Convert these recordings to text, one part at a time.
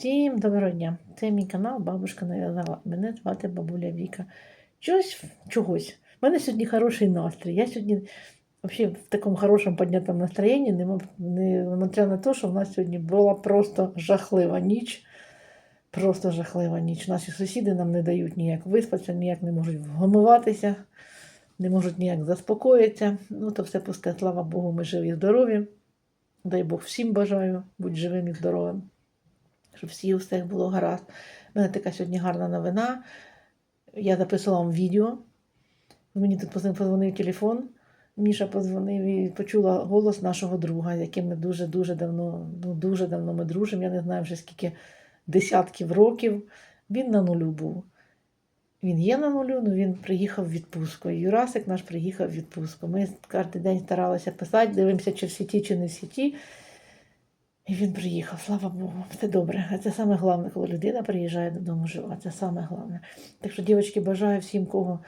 Всім доброго дня! Це мій канал Бабушка нав'язала. Мене звати бабуля Віка. Чогось, чогось. У мене сьогодні хороший настрій. Я сьогодні взагалі в такому хорошому піднятому настроєнні, несмотря на те, що в нас сьогодні була просто жахлива ніч. Просто жахлива ніч. Наші сусіди нам не дають ніяк виспатися, ніяк не можуть вгамуватися, не можуть ніяк заспокоїтися. Ну, то все пусте, слава Богу, ми живі і здорові. Дай Бог всім бажаю бути живим і здоровим щоб всі у всіх було гаразд. У мене така сьогодні гарна новина. Я записувала вам відео. Мені тут подзвонив телефон. Міша подзвонив і почула голос нашого друга, яким ми дуже-дуже давно, ну дуже давно ми дружимо. Я не знаю вже скільки десятків років. Він на нулю був. Він є на нулю, але він приїхав в відпустку. Юрасик наш приїхав в відпустку. Ми кожен день старалися писати, дивимося, чи в сіті, чи не в сіті. І він приїхав, слава Богу, все добре. А це саме головне, коли людина приїжджає додому жива. Це саме головне. Так що, дівчатки, бажаю всім, кого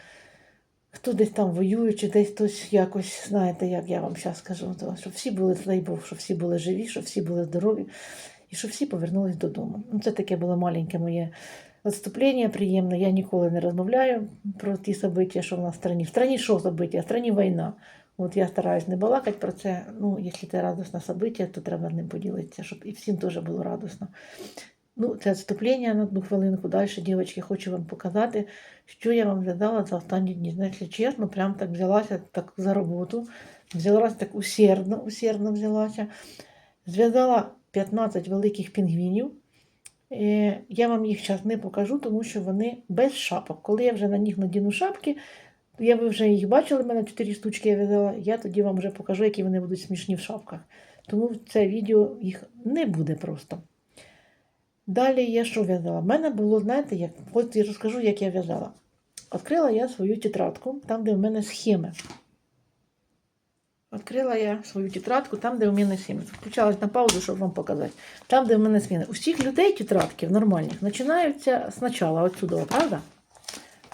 хто десь там воює, чи десь хтось якось, знаєте, як я вам зараз скажу, то, щоб всі були, дай Бог, щоб всі були живі, щоб всі були здорові і щоб всі повернулись додому. Ну, це таке було маленьке моє відступлення приємне. Я ніколи не розмовляю про ті события, що в нас в страні. В страні що события? В страні війна. От я стараюсь не балакати про це. Ну, якщо це радісне событие, то треба ним поділитися, щоб і всім теж було радісно. Ну, це відступлення на одну хвилинку. Далі, дівчатки, хочу вам показати, що я вам зв'язала за останні дні. Знаєте, чесно, прям так взялася так за роботу. Взялася так усердно, усердно взялася. Зв'язала 15 великих пінгвінів. Е, Я вам їх зараз не покажу, тому що вони без шапок. Коли я вже на них надіну шапки, я ви вже їх бачили, в мене 4 штучки я в'язала. Я тоді вам вже покажу, які вони будуть смішні в шапках. Тому це відео їх не буде просто. Далі я що в'язала? У мене було, знаєте, як, от я розкажу, як я в'язала. Відкрила я свою тетрадку, там, де в мене схеми. Відкрила я свою тетрадку, там, де в мене схеми. Включалась на паузу, щоб вам показати. Там, де в мене схеми. У всіх людей тетрадки нормальних починаються спочатку, отсюди, правда?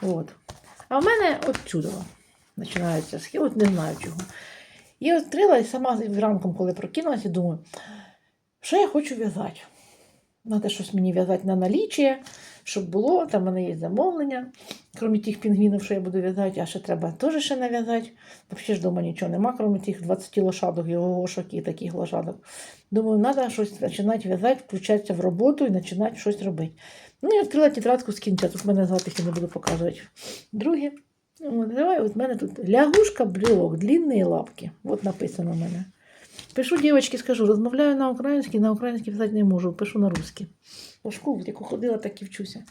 От. А в мене отсюди починаються схеми, от не знаю чого. І відкрила і сама зранком, коли прокинулася, думаю, що я хочу в'язати. Треба щось мені в'язати на наліччя, щоб було, там в мене є замовлення, крім тих пінгвінів, що я буду в'язати, а ще треба теж ще нав'язати. Взагалі ж вдома нічого нема, крім тих 20 лошадок, його і таких лошадок. Думаю, треба щось починати в'язати, включатися в роботу і починати щось робити. Ну, я відкрила тетрадку з кінця, тут мене звати не буду показувати. Друге. От, давай, от мене тут лягушка, брілок, длинні лапки. От написано в мене. Пишу, дівчатки, скажу, розмовляю на українській, на українській писати не можу, пишу на русській. У школу, яку ходила, так і вчуся.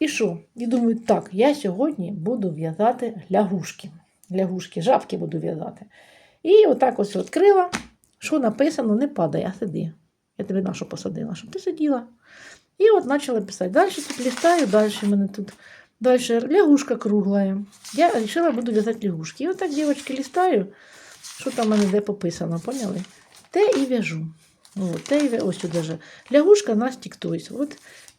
І що? І думаю, так, я сьогодні буду в'язати лягушки. Лягушки, жабки буду в'язати. І отак ось відкрила. Що написано, не падай, а сиди. Я тебе на що посадила, щоб ти сиділа. І от почала писати. Далі тут листаю, далі мене тут. Далі лягушка круглая. Я вирішила, буду в'язати лягушки. І отак, дівчатки, листаю. Що там в мене де пописано, поняли? Те і в'яжу. От, те і в'я- ось тут даже. Лягушка на стіктойс. От,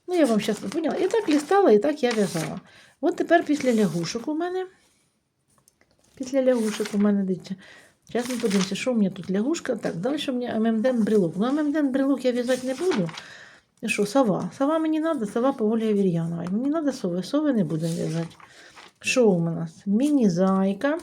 ну я вам зараз поняла. І так лістала, і так я в'язала. От тепер після лягушок у мене. Після лягушок у мене дивіться. Зараз ми подивимося, що у мене тут лягушка. Так, далі у мене ММДН брелок. Ну, ММДН брелок я в'язати не буду. Що, сова? Сова мені треба, сова по Олі Авір'яновій. Мені треба сови, сови не будемо в'язати. Що у нас? Міні-зайка.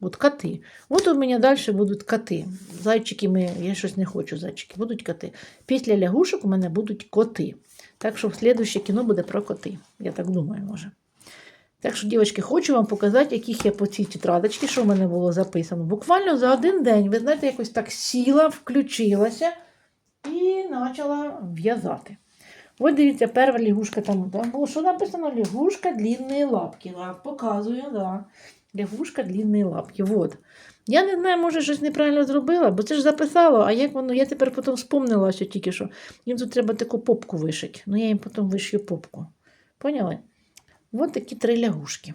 От коти. От у мене далі будуть коти. Зайчики ми, я щось не хочу, зайчики, будуть коти. Після лягушок у мене будуть коти. Так що слідуще кіно буде про коти. Я так думаю, може. Так що, дівчатки, хочу вам показати, яких я по цій тетрадочці, що в мене було записано. Буквально за один день, ви знаєте, якось так сіла, включилася і почала в'язати. Ось дивіться, перша лягушка там, там було, що написано? Лягушка длинні лапки. Так, показую, да. Лягушка длинні лапки. Вот. Я не знаю, може, щось неправильно зробила, бо це ж записала, а як воно, я тепер потім вспомнила, що тільки що. Їм тут треба таку попку вишити. Ну, я їм потім вишию попку. Поняли? Ось такі три лягушки.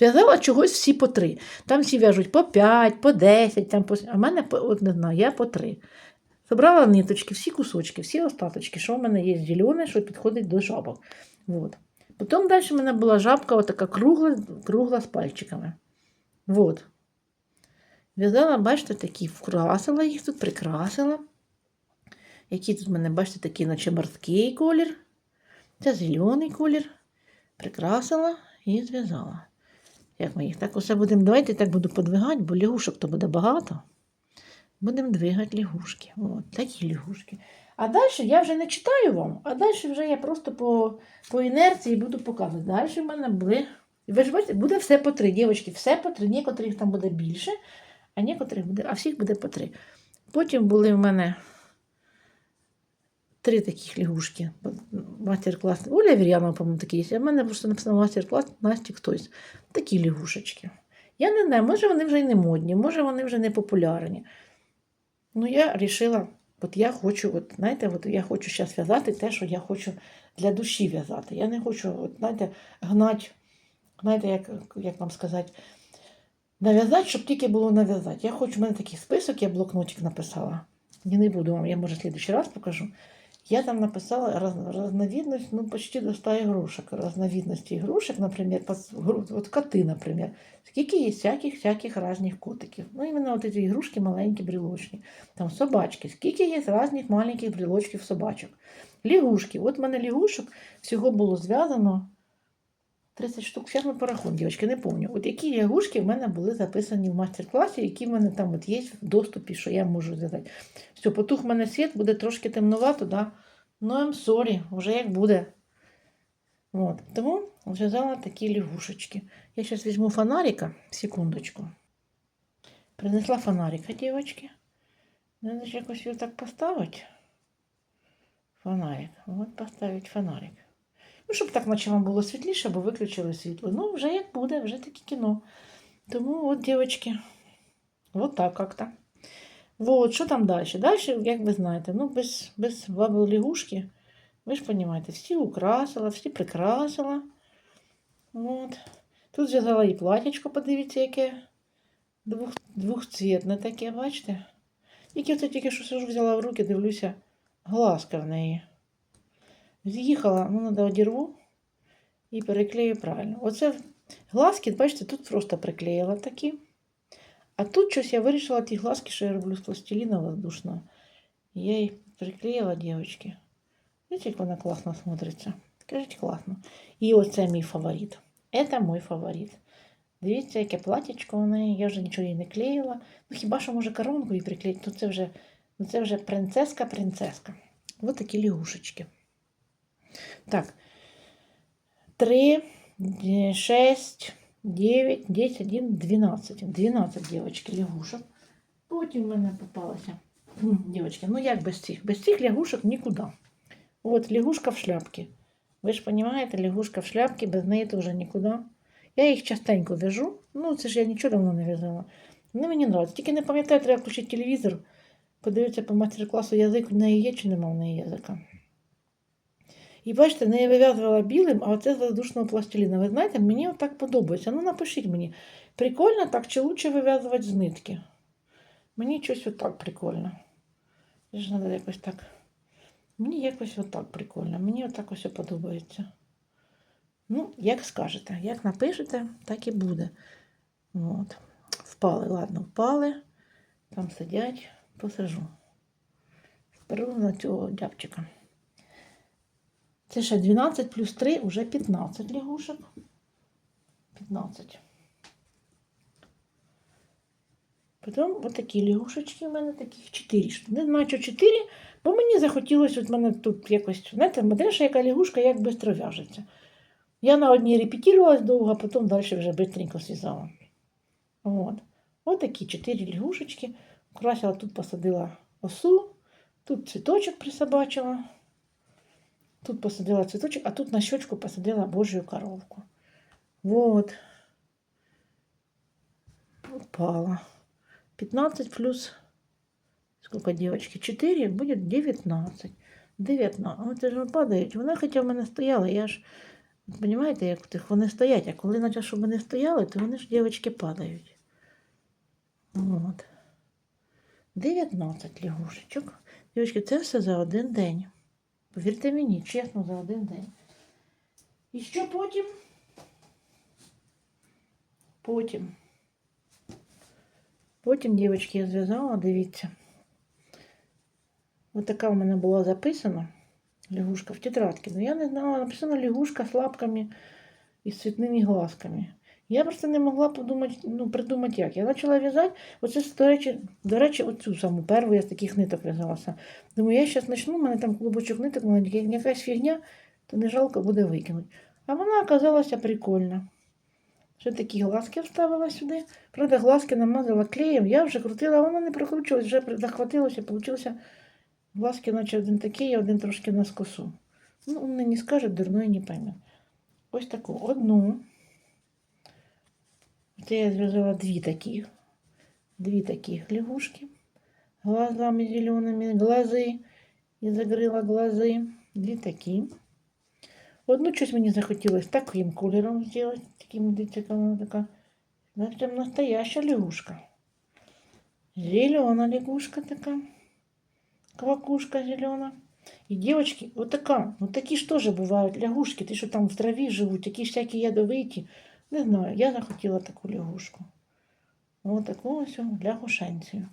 В'язала чогось всі по три. Там всі в'яжуть по 5, по 10, там по... а в мене, по- от не знаю, я по три. Забрала ниточки, всі кусочки, всі остаточки, що в мене є зелене, що підходить до жабок. Вот. Потім далі в мене була жабка отака кругла, кругла з пальчиками. Вот. В'язала, бачите, такі, вкрасила їх тут, прикрасила. Який тут в мене, бачите, такий, наче морський колір. Це зелений колір. Прикрасила і зв'язала. Як ми їх так усе будемо. Давайте так буду подвигати, бо лягушок то буде багато. Будемо двигати лягушки. От такі лягушки. А далі я вже не читаю вам, а далі вже я просто по, по інерції буду показувати. Далі в мене були. Ви ж бачите, буде все по три, дівчатки, все по три. Некоторих там буде більше, а некоторих буде, а всіх буде по три. Потім були в мене три таких лягушки. Мастер-клас. Оля Вір'янова, по-моєму, такий. А в мене просто написано мастер-клас Насті хтось. Такі лягушечки. Я не знаю, може вони вже й не модні, може вони вже не популярні. Ну, я вирішила, от я хочу, от, знаєте, от я хочу зараз в'язати те, що я хочу для душі в'язати. Я не хочу, от, знаєте, гнати, знаєте, як, як вам сказати, нав'язати, щоб тільки було нав'язати. Я хочу, в мене такий список, я блокнотик написала. Я не буду вам, я може в слідчий раз покажу. Я там написала раз, разновидность, ну, почти до 100 игрушек. Разновидности игрушек, например, под, вот коты, например. Скільки є всяких-всяких різних котиків. Ну, іменно вот ці ігрушки маленькі, брелочні. Там собачки. Скільки є різних маленьких брілочків собачок. Лягушки. От в мене лягушок всього було зв'язано 30 штук. Зараз ми порахуємо, дівчатки, не пам'ятаю. От які лягушки в мене були записані в мастер-класі, які в мене там от є в доступі, що я можу зв'язати. Все, потух в мене світ, буде трошки темнувато, да? Ну, I'm sorry, вже як буде. От. Тому зв'язала такі лягушечки. Я зараз візьму фонарика, секундочку. Принесла фонарика, дівчатки. Надо ж якось його так поставити. Фонарик. От поставити фонарик. Ну, щоб так, вам було світліше, бо виключили світло. Ну, вже як буде, вже таке кіно. Тому от, дівчатки, от так як-то. Вот, що там далі? Далі, як ви знаєте, ну, без, без баби лягушки, ви ж розумієте, всі украсила, всі прикрасила. От. Тут зв'язала і платячко, подивіться, яке двох, двохцвітне таке, бачите? Тільки тільки що взяла в руки, дивлюся, глазка в неї. З'їхала, ну, треба одірву і переклею правильно. Оце глазки, бачите, тут просто приклеїла такі. А тут щось я вирішила ті глазки, що я роблю з пластиліна воздушного. Я їх приклеїла, дівчатки. Видите, як вона класно смотриться? Скажіть, класно. І оце мій фаворит. Це мій фаворит. Дивіться, яке платячко у неї. Я вже нічого їй не клеїла. Ну хіба що може коронку їй приклеїти, то це вже, ну, це вже принцеска-принцеска. Ось такі лягушечки. Так. 3, 6, 9, 10, 1, 12. 12 дівчатки лягушок. Потім в мене попалася. М, Дівчатки, ну як без цих? Без цих лягушок нікуди. От лягушка в шляпці. Ви ж розумієте, лягушка в шляпці, без неї теж нікуди. Я їх частенько в'яжу. Ну, це ж я нічого давно не в'язала. Вони мені подобаються. Тільки не пам'ятаю, треба включити телевізор, подивитися по майстер-класу язик, в неї є чи нема в неї язика. І бачите, не вив'язувала білим, а оце з воздушного пластиліна. Ви знаєте, мені отак подобається. Ну, напишіть мені, прикольно так чи лучше вив'язувати з нитки? Мені щось отак прикольно. Ж треба якось так. Мені якось отак прикольно. Мені отак ось подобається. Ну, як скажете, як напишете, так і буде. От. Впали, ладно, впали. Там сидять, посажу. Вперу на цього дябчика. Це ще 12 плюс 3, вже 15 лягушок. 15. Потім отакі лягушечки в мене таких 4 штуки. Що 4, бо мені захотілося, от мене тут якось, знаєте, модель, яка лягушка, як швидко в'яжеться. Я на одній репетирувалась довго, а потім далі вже швидко зв'язала. От. Ось такі 4 лягушечки. Украсила, тут посадила осу, тут цвіточок присобачила. Тут посадила цветочек, а тут на щечку посадила божью коровку. Вот. Упала. 15 плюс, сколько девочки? 4, будет 19. 19. Вот це ж падають. Вона хоча в мене стояла, я ж, розумієте, як тих вони стоять, а коли наче, щоб вони стояли, то вони ж, дівчатки, падають. От. 19 лягушечок. Дівчатки, це все за один день. Повірте мені, чесно, за один день. І що потім? Потім. Потім, дівчатки, я зв'язала, дивіться. Ось така у мене була записана лягушка в тетрадці. Но я не знала, написано лягушка з лапками і з цвітними глазками. Я просто не могла подумати, ну, придумати як. Я почала в'язати. Оце, до речі, до речі, оцю саму першу я з таких ниток в'язалася. Думаю, я зараз почну, у мене там клубочок ниток, якась фігня, то не жалко буде викинути. А вона оказалася прикольна. Ще такі глазки вставила сюди. Правда, глазки намазала клеєм. Я вже крутила, а воно не прокручувалось, вже захватилося, получилося глазки, наче один такий, а один трошки на скосу. Ну, умний не скаже, дурной не пойме. Ось таку одну. Це я зв'язала дві таких. Дві таких лягушки. Глазами зеленими, глази. І закрила глази. Дві такі. Одну щось мені захотілося таким кольором зробити. Таким, дивіться, яка вона така. Значить, там настояща лягушка. Зелена лягушка така. Квакушка зелена. И девочки, вот такая, вот такие ж тоже бывают лягушки, ти що там в траві живуть, такі ж всякі ядовиті. Не знаю, я захотіла таку лягушку. Ось таку ось лягушенцію.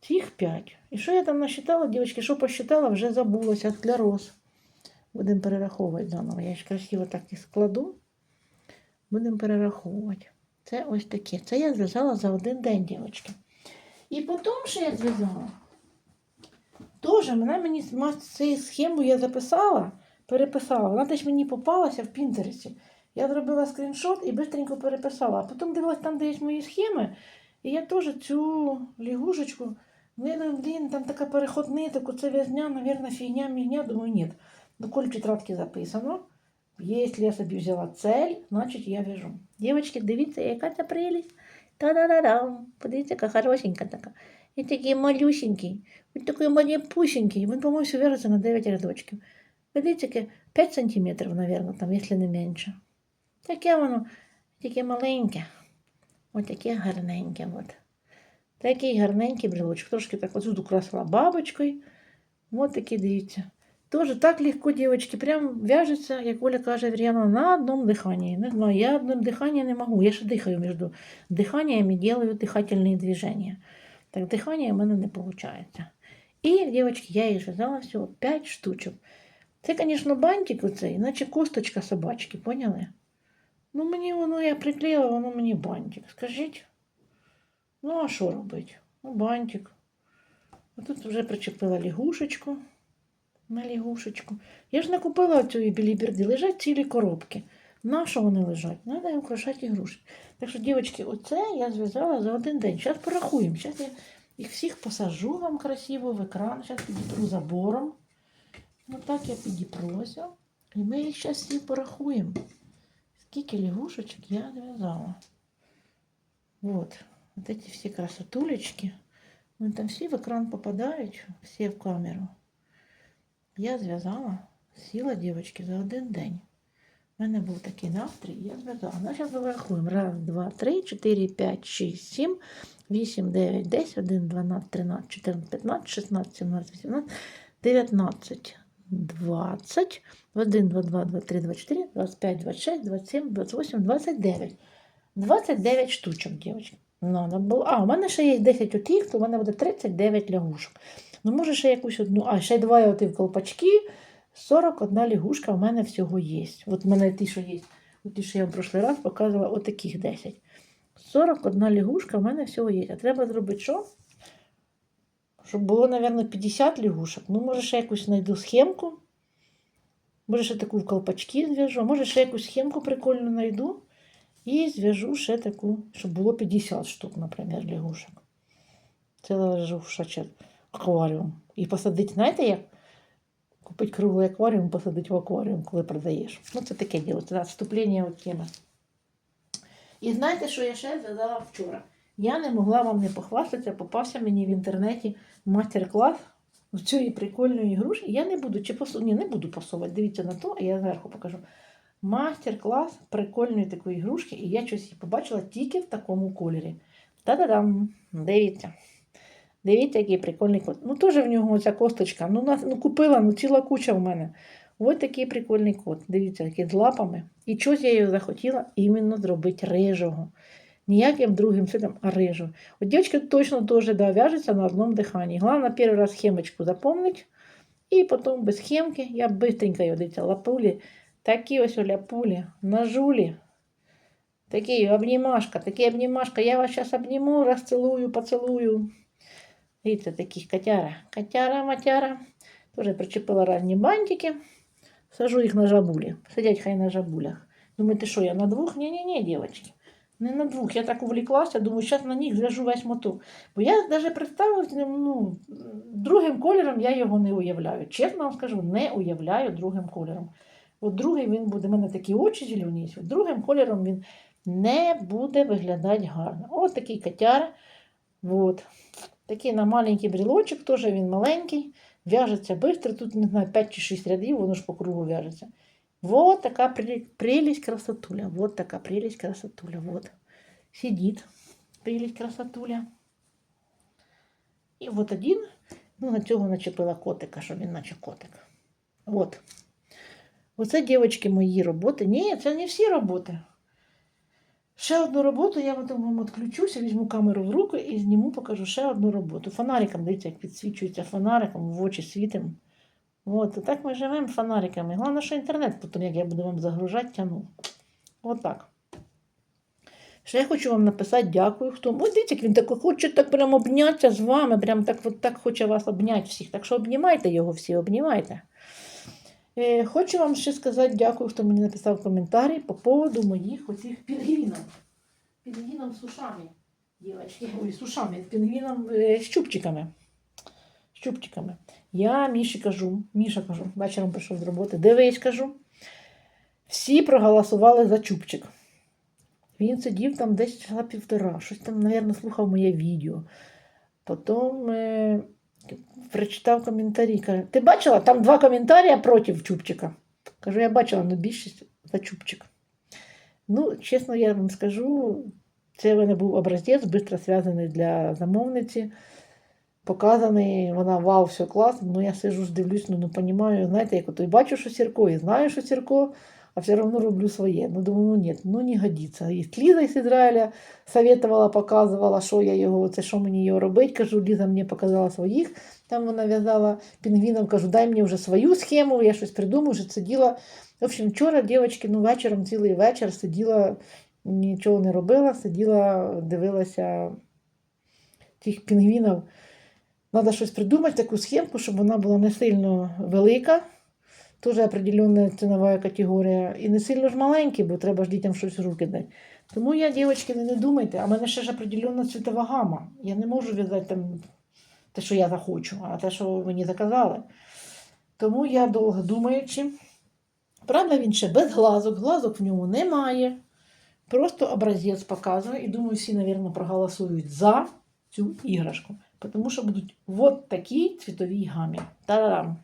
Цих п'ять. І що я там насчитала, дівчатки, що посчитала, вже забулося для роз. Будемо перераховувати заново. Я ж красиво так і складу. Будемо перераховувати. Це ось таке. Це я зв'язала за один день, дівчатки. І потім, що я зв'язала, Тоже вона мені цю схему я записала, переписала. Вона десь мені попалася в Пінтересті. Я зробила скріншот і швидко переписала. А потім дивилась там, де є мої схеми. І я теж цю лягушечку, блін, там така переход оце в'язня, мабуть, фігня, мігня. Думаю, ні. Ну, коль в записано. Якщо я собі взяла цель, значить я в'яжу. Дівчатки, дивіться, яка це прелість. Та-да-да-дам. Подивіться, яка хорошенька така. І такий малюсенький. Він такий малюпусенький. Він, по-моєму, в'яжеться на 9 рядочків. Видите, 5 сантиметрів, мабуть, там, не менше. Таке воно, таке маленьке. Ось таке гарненьке. От. Такий гарненький брелочок. Трошки так тут украсила бабочкою. Ось такий, дивіться. Тоже так легко, девочки, прям в'яжеться, як Оля каже, Вір'яна, на одному диханні. Не знаю, я одним диханням не можу. Я ще дихаю між диханнями, делаю дихательні движения. Так дихання в мене не виходить. І, дівчатки, я їх зв'язала всього 5 штучок. Це, звісно, бантик оцей, наче косточка собачки, поняли? Ну, мені воно, я приклеїла, воно мені бантик. Скажіть. Ну, а що робити? Ну, бантик. А тут вже причепила лягушечку на лягушечку. Я ж не купила цієї біліберди, лежать цілі коробки. На що вони лежать? Треба украшати ігрушки. Так що, дівчатки, оце я зв'язала за один день. Зараз порахуємо. Зараз я їх всіх посажу вам красиво в екран. Зараз підіпру забором. Ну так я підіпруся. І ми їх зараз всі порахуємо. Скільки лягушечок я зв'язала. Вот. Вот эти всі красотулечки. Вони там всі в екран попадають, всі в камеру. Я зв'язала, сіла, дівчатки, за один день. У мене був такий настрій, я зв'язала. Ну, зараз вирахуємо. Раз, два, три, чотири, п'ять, шість, сім, вісім, дев'ять, десять, один, дванадцять, тринадцять, чотирнадцять, п'ятнадцять, шістнадцять, сімнадцять, вісімнадцять, дев'ятнадцять, двадцять, один, два, два, два, три, два, чотири, двадцять п'ять, двадцять шість, двадцять сім, двадцять вісім, двадцять дев'ять. 29 штучок, дівчатки. Було. А, у мене ще є 10 отих, то у мене буде 39 лягушок. Ну, може, ще якусь одну. А, ще два оти в колпачки. 41 лягушка у мене всього є. От в мене ті, що є. От ті, що я вам в прошлий раз показувала, отаких 10. 41 лягушка у мене всього є. А треба зробити що? Щоб було, мабуть, 50 лягушок. Ну, може, ще якусь знайду схемку. Може, ще таку в колпачки зв'яжу. Може, ще якусь схемку прикольну знайду. І зв'яжу ще таку, щоб було 50 штук, наприклад, лягушок. Це ложу акваріум. І посадити, знаєте як? Купити круглий акваріум, посадити в акваріум, коли продаєш. Ну, це таке діло, це вступлення от теми. І знаєте, що я ще зв'язала вчора? Я не могла вам не похвастатися, попався мені в інтернеті мастер-клас цієї прикольної ігрушки. Я не буду чи посу... Ні, не буду пасувати. Дивіться на то, а я зверху покажу. Мастер-клас прикольної такої ігрушки, і я щось її побачила тільки в такому кольорі. Та-да-дам! Дивіться. Дивіться, який прикольний кот. Ну, теж в нього ця косточка. Ну, на- ну купила, ну ціла куча в мене. Ось такий прикольний кот. Дивіться, який з лапами. І щось я його захотіла іменно зробити рижого. Ніяким другим цветом, а рижу. От дівчинка точно теж да, в'яжеться на одному диханні. Головне, перший раз схемочку запомнить, І потім без схемки я быстренько його дивіться, лапулі, такі ось ляпулі, на жулі. Такий обнімашка, такий обнімашка. Я вас зараз обніму, розцілую, поцілую. Дивіться, таких котяра. Котяра, матяра. Тоже причепила ранні бантики. Сажу їх на жабулі. Сидять хай на жабулях. Думаєте, що я на двох? Ні-ні-ні, дівчатки. Не на двох. Я так увліклася, думаю, зараз на них зв'яжу весь моток. Бо я навіть представила, ну, другим кольором я його не уявляю. Чесно вам скажу, не уявляю другим кольором. От другий він буде, в мене такі очі зелені, другим кольором він не буде виглядати гарно. Ось такий котяр. От. Такий на маленький брілочок, теж він маленький, в'яжеться швидко, тут не знаю, 5 чи 6 рядів, воно ж по кругу в'яжеться. Вот така прелесть, прелесть красотуля. Вот така прелесть красотуля. Вот. Сидит прелесть красотуля. І от один, ну на цього начепила котика, щоб він наче котик. От. Оце, дівчатки, мої роботи. Ні, це не всі роботи. Ще одну роботу я потім вам відключуся, візьму камеру в руку і зніму, покажу ще одну роботу. Фонариком, дивіться, як підсвічується фонариком, в очі світим. От, так ми живемо фонариками. Головне, що інтернет, потім, як я буду вам загружати, тяну. От так. Ще я хочу вам написати дякую. Хто. Ось дивіться, як він так хоче так прям обнятися з вами, прям так, от так хоче вас обняти всіх. Так що обнімайте його всі, обнімайте. Е, хочу вам ще сказати дякую, хто мені написав коментарі по поводу моїх оцих пінгвінів. Пінгвіном з ушами, дівчатки. Ой, з ушами, пінгвіном е, з чубчиками. З чубчиками. Я Міші кажу, Міша кажу, вечором прийшов з роботи. Дивись, кажу. Всі проголосували за чубчик. Він сидів там десь часа півтора, щось там, мабуть, слухав моє відео. Потім е, прочитав коментарі. Каже, ти бачила? Там два коментарі проти Чубчика. Кажу, я бачила, але більшість за Чубчик. Ну, чесно, я вам скажу, це в мене був образець, швидко зв'язаний для замовниці. Показаний, вона вау, все класно. Ну я сижу ж дивлюсь, ну не розумію, знаєте, як ото і бачу, що Сірко, і знаю, що Сірко, а все одно роблю своє. Ну, думаю, ну ні, ну не годиться. І Ліза з Ізраїля советувала, показувала, що я його, це що мені його робити. Кажу, Ліза мені показала своїх. Там вона в'язала пінгвіном, кажу, дай мені вже свою схему, я щось придумаю, вже сиділа. В общем, вчора, дівчатки, ну вечором цілий вечір сиділа, нічого не робила, сиділа, дивилася тих пінгвінів. Треба щось придумати, таку схемку, щоб вона була не сильно велика, теж определенна цінова категорія, і не сильно ж маленька, бо треба ж дітям щось в руки дати. Тому я, дівчатки, не думайте, а в мене ще ж определенна цвітова гама. Я не можу в'язати там те, що я захочу, а те, що мені заказали. Тому я довго думаючи. Правда, він ще без глазок, глазок в ньому немає. Просто образець показує. І думаю, всі, мабуть, проголосують за цю іграшку. Тому що будуть от такі цвітові гамі. Та-дам!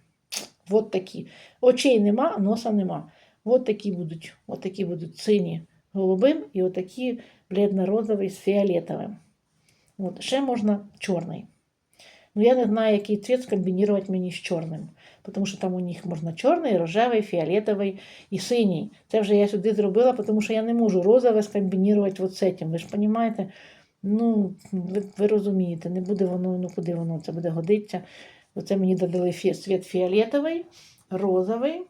От такі. Очей нема, носа нема. От такі будуть. От такі будуть сині голубим і отакі бледно-розовий з фіолетовим. От. Ще можна чорний. Ну, я не знаю, який цвіт скомбінувати мені з чорним. Тому що там у них можна чорний, рожевий, фіолетовий і синій. Це вже я сюди зробила, тому що я не можу розове скомбінувати з цим. Ви ж розумієте? Ну, ви, ви розумієте, не буде воно, ну куди воно це буде годитися. Оце мені додали фі, світ фіолетовий, розовий.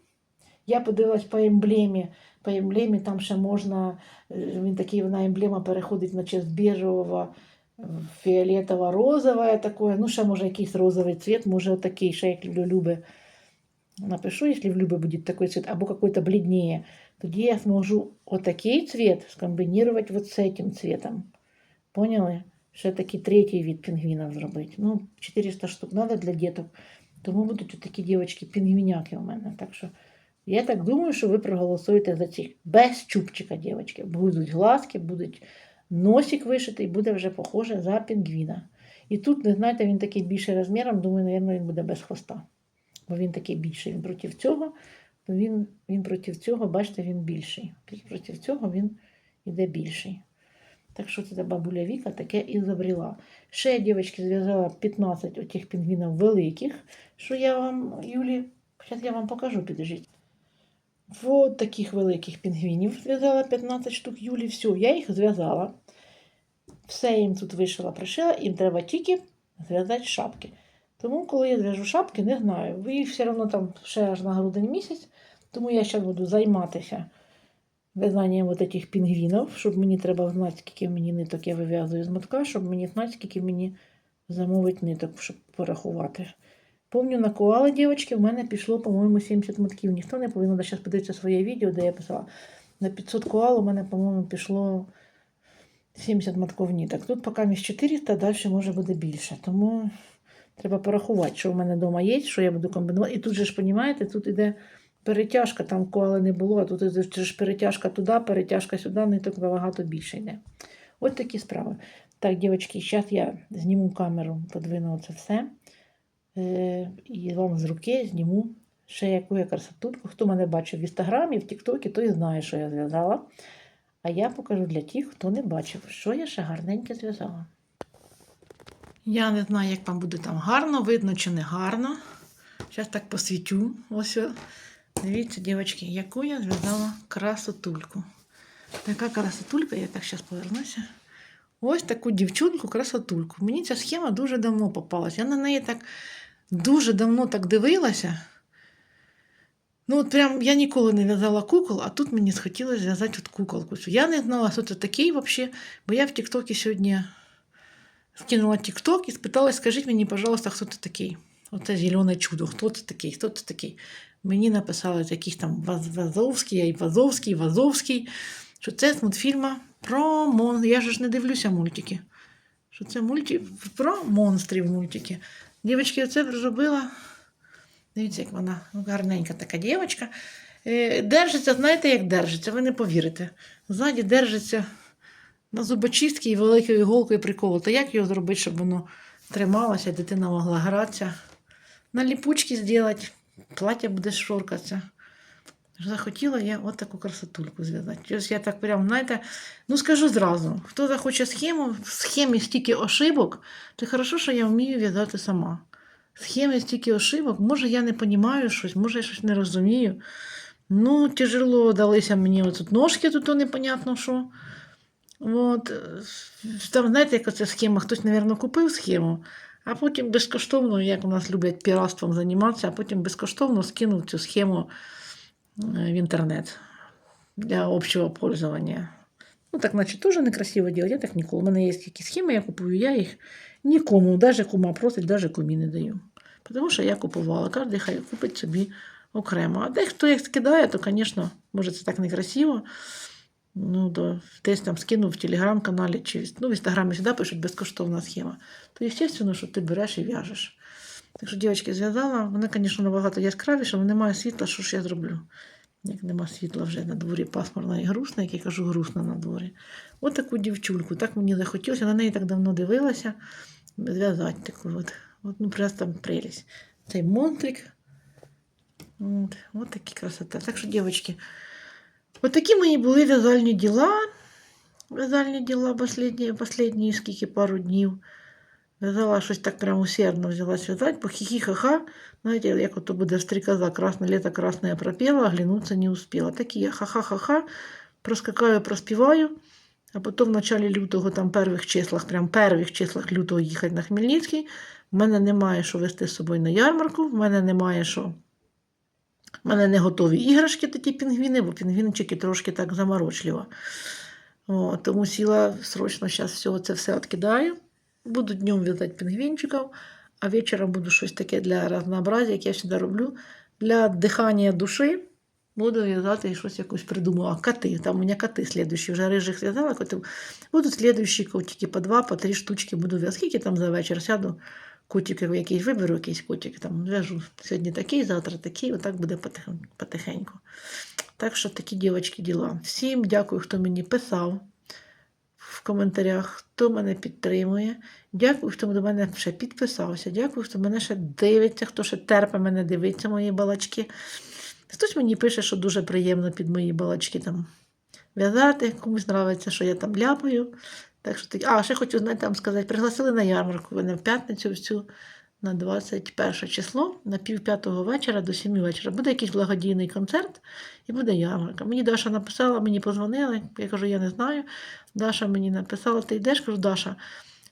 Я подивилась по емблемі. По емблемі там ще можна, е, він такий, вона емблема переходить наче з біжевого, фіолетово-розове таке. Ну, ще може якийсь розовий цвіт, може отакий, ще як люблю. Напишу, якщо в Любе буде такой цвет, або какой-то бледнее, тоді я зможу отакий цвет скомбинировать вот с этим цветом. Поняли? Ще такий третій від пінгвінів зробити. Ну, 400 штук треба для діток. Тому будуть такі дівчатки пінгвіняки у мене. Так що я так думаю, що ви проголосуєте за цих. Без чубчика, дівчатки. Будуть глазки, будуть носик вишитий, буде вже похоже за пінгвіна. І тут, не знаєте, він такий більший розміром, думаю, мабуть, він буде без хвоста. Бо він такий більший. Він проти цього, то він, він проти цього, бачите, він більший. Проти цього він іде більший. Так що це бабуля Віка таке і забрела. Ще я, дівчатки, зв'язала 15 отих пінгвінів великих, що я вам, Юлі, зараз я вам покажу, підождіть. Вот таких великих пінгвінів зв'язала 15 штук Юлі. Все, я їх зв'язала. Все їм тут вишила, пришила, їм треба тільки зв'язати шапки. Тому, коли я зв'яжу шапки, не знаю. Ви Їх все одно там ще аж на грудень місяць. Тому я зараз буду займатися в'язанням от цих пінгвінів, щоб мені треба знати, скільки мені ниток я вив'язую з мотка, щоб мені знати, скільки мені замовить ниток, щоб порахувати. Помню, на коали, дівчатки, в мене пішло, по-моєму, 70 мотків. Ніхто не повинен зараз подивитися своє відео, де я писала. На 500 коал у мене, по-моєму, пішло 70 мотків ниток. Тут поки між 400, а далі може буде більше. Тому треба порахувати, що в мене вдома є, що я буду комбінувати. І тут же ж, розумієте, тут іде перетяжка, там коали не було, а тут ж перетяжка туди, перетяжка сюди, ниток набагато більше йде. От такі справи. Так, дівчатки, зараз я зніму камеру, подвину це все. Е, і вам з руки зніму ще яку я красотульку. Хто мене бачив в інстаграмі, в Тіктокі, той знає, що я зв'язала. А я покажу для тих, хто не бачив, що я ще гарненьке зв'язала. Я не знаю, як вам буде там гарно, видно чи не гарно. Зараз так посвітю. Ось. Дивіться, дівчатки, яку я зв'язала красотульку. Така красотулька, я так зараз повернуся. Ось таку дівчинку, красотульку. Мені ця схема дуже давно попалась. Я на неї так дуже давно так дивилася. Ну, от прям я ніколи не в'язала кукол, а тут мені схотілося зв'язати от куколку. Я не знала, що це такий взагалі, бо я в Тіктокі сьогодні скинула Тікток і спитала, скажіть мені, пожалуйста, хто це такий? Оце зелене чудо, хто це такий, хто це такий? Мені написали якийсь там Вазовський, я Вазовський, Вазовський, що це з мультфільма про мон. Я ж не дивлюся мультики. Що це мульті... про монстрів мультики. Дівчатки, оце зробила. Дивіться, як вона гарненька така дівчинка. Е, Держиться, знаєте, як держиться, ви не повірите. Ззаді держиться на зубочистки і великою іголкою приколота. Як його зробити, щоб воно трималося, дитина могла гратися? На ліпучки зробити, плаття буде шоркатися. Захотіла я от таку красотульку зв'язати. Я так прям, знаєте, ну скажу зразу, хто захоче схему, в схемі стільки ошибок, то хорошо, що я вмію в'язати сама. В схемі стільки ошибок, може я не розумію щось, може я щось не розумію. Ну, тяжело далися мені оцут ножки, тут непонятно що. От, там, знаєте, як оця схема, хтось, мабуть, купив схему, а потім безкоштовно, як у нас люблять піратством займатися, а потім безкоштовно скинув цю схему е, в інтернет для общого пользования. Ну, так, значить, теж некрасиво делать. Я так ніколи. У мене є якісь схеми, я купую, я їх нікому, навіть кума просить, навіть кумі не даю. Тому що я купувала, кожен хай купить собі окремо. А дехто їх скидає, то, звісно, може, це так некрасиво. Ну, то десь там скинув в телеграм-каналі чи ну, в інстаграмі завжди пишуть безкоштовна схема. То, звісно, що ти береш і в'яжеш. Так що, дівчатки, зв'язала, вона, звісно, набагато яскравіша, але немає світла, що ж я зроблю? Як нема світла вже на дворі пасмурно і грустно, як я кажу, грустно на дворі. От таку дівчульку, так мені захотілося, на неї так давно дивилася. Зв'язати таку от. От, ну, просто прелість. Цей монтрик. От, от такі красота. Так що, дівчатки, от такі мої були в'язальні діла. В'язальні діла последні, последні скільки пару днів. В'язала щось так прямо усердно взялась в'язати, бо хі-хі-ха-ха. Знаєте, як ото буде стрікоза, красне лето красное пропела, оглянуться не успела. Такі я ха-ха-ха-ха, проскакаю, проспіваю, а потім в началі лютого, там перших числах, прям перших числах лютого їхати на Хмельницький. В мене немає що вести з собою на ярмарку, в мене немає що. В мене не готові іграшки, такі пінгвіни, бо пінгвінчики трошки так заморочливо. О, тому сіла срочно зараз всього це все відкидаю. Буду днем в'язати пінгвінчиків, а вечором буду щось таке для разнообразия, як я завжди роблю. Для дихання душі буду в'язати і щось якось придумала. Коти. Там у мене коти слідуючі. Вже рижих зв'язала котів. Будуть слідуючі котики по два, по три штучки буду в'язати. Скільки там за вечір сяду, котиків якийсь виберу, якийсь котик там в'яжу. Сьогодні такий, завтра такий, отак буде потихеньку. Так що такі дівчатки діла. Всім дякую, хто мені писав в коментарях, хто мене підтримує. Дякую, хто до мене ще підписався. Дякую, хто мене ще дивиться, хто ще терпе мене дивиться мої балачки. Хтось мені пише, що дуже приємно під мої балачки там в'язати. Комусь подобається, що я там ляпаю. Так що, а, ще хочу знаєте, вам сказати, пригласили на ярмарку мене в п'ятницю всю на 21 число, на пів п'ятого вечора до 7 вечора. Буде якийсь благодійний концерт і буде ярмарка. Мені Даша написала, мені позвонили. Я кажу, я не знаю. Даша мені написала, ти йдеш? Кажу, Даша,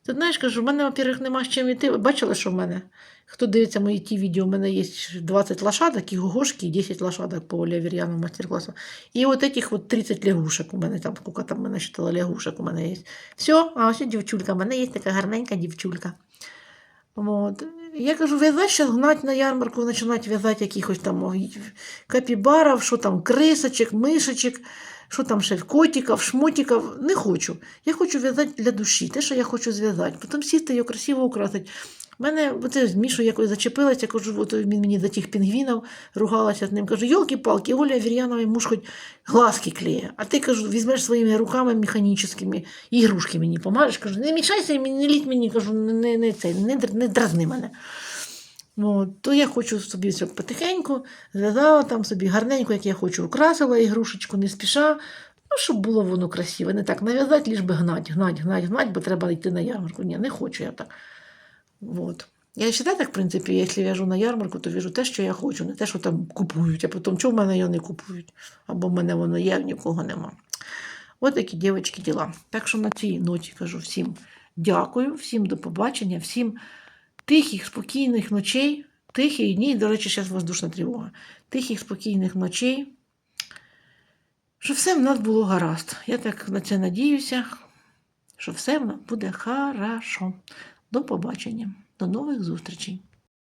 Ти знаєш, кажу, в мене, во-первых, нема з чим йти. Бачили, що в мене? Хто дивиться мої ті відео, у мене є 20 лошадок і гогошки, і 10 лошадок по Олі мастер-класу. І от этих от 30 лягушек у мене там, скільки там мене считала лягушек у мене є. Все, а ось дівчулька, у мене є така гарненька дівчулька. От. Я кажу, в'язати зараз гнать на ярмарку, починати в'язати якихось там капібарів, що там, крисочок, мишечок, що там ще котиків, шмотиків. Не хочу. Я хочу в'язати для душі, те, що я хочу зв'язати. Потім сісти його красиво украсити. У мене оце з Мішою якось зачепилася, кажу, от він мені за тих пінгвінів ругалася з ним. Кажу, йолки-палки, Оля Вір'янова муж хоч глазки клеє. А ти кажу, візьмеш своїми руками механічними, ігрушки мені помажеш. Кажу, не мішайся не літь мені, кажу, не, не, це, не, не дразни мене. Ну, то я хочу собі все потихеньку, зв'язала там собі гарненько, як я хочу, украсила ігрушечку, не спіша. Ну, щоб було воно красиве. Не так нав'язати, ліж би гнать, гнать, гнать, гнать, бо треба йти на ярмарку. Ні, не хочу я так. Вот. Я вважаю, так, в принципі, якщо в'яжу на ярмарку, то в'яжу те, що я хочу, не те, що там купують, а потім, чого в мене його не купують, або в мене воно є, нікого нема. От такі дівчатки діла. Так що на цій ноті кажу всім дякую, всім до побачення, всім тихих, спокійних ночей, тихих днів, до речі, зараз воздушна тривога, тихих, спокійних ночей. Щоб все в нас було гаразд. Я так на це надіюся, що все в нас буде хорошо. До побачення, до нових зустрічей.